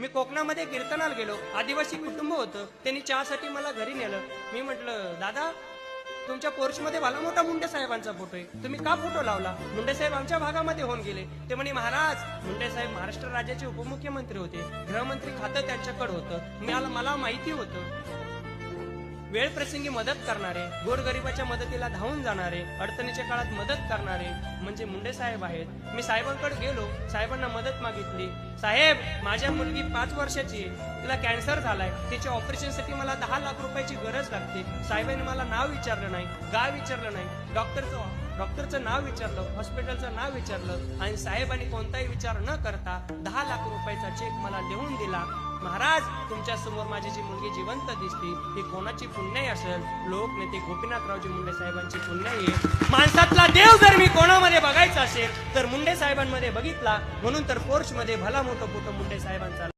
मी कोकणामध्ये कीर्तनाला गेलो. आदिवासी कुटुंब होतं. त्यांनी चहासाठी मला घरी नेलं. मी म्हटलं दादा तुमच्या पोर्चमध्ये भला मोठा मुंडे साहेबांचा फोटो आहे. तुम्ही का फोटो लावला? मुंडे साहेब आमच्या भागामध्ये होऊन गेले. ते म्हणे महाराज मुंडे साहेब महाराष्ट्र राज्याचे उपमुख्यमंत्री होते. गृहमंत्री खातं त्यांच्याकडे होतं. मला मला माहिती होतं. वेळ प्रसंगी मदत करणारे गोरगरिबाच्या मदतीला धावून जाणारे अडचणीच्या काळात मदत करणारे म्हणजे मुंडे साहेब आहेत. मी साहेबांकडे गेलो साहेबांना मदत मागितली. साहेब माझ्या मुलगी पाच वर्षाची आहे. तिला कॅन्सर झालाय. तिच्या ऑपरेशनसाठी मला दहा लाख रुपयाची गरज लागते. साहेबांनी मला नाव विचारलं नाही गाव विचारलं नाही. डॉक्टरचं डॉक्टरचं नाव विचारलं हॉस्पिटलचं नाव विचारलं. आणि साहेबांनी कोणताही विचार न करता दहा लाख रुपयाचा चेक मला लिहून दिला. महाराज तुमच्यासमोर माझी जी मुलगी जिवंत दिसते ही कोणाची पुण्याई असेल? लोकनेते गोपीनाथरावजी मुंडे साहेबांची पुण्याई माणसातला देव जर मी कोणामध्ये बघायचा असेल तर मुंडे साहेबांमध्ये बघितला म्हणून तर पोर्च मध्ये भला मोठं फोटो मुंडे साहेबांचा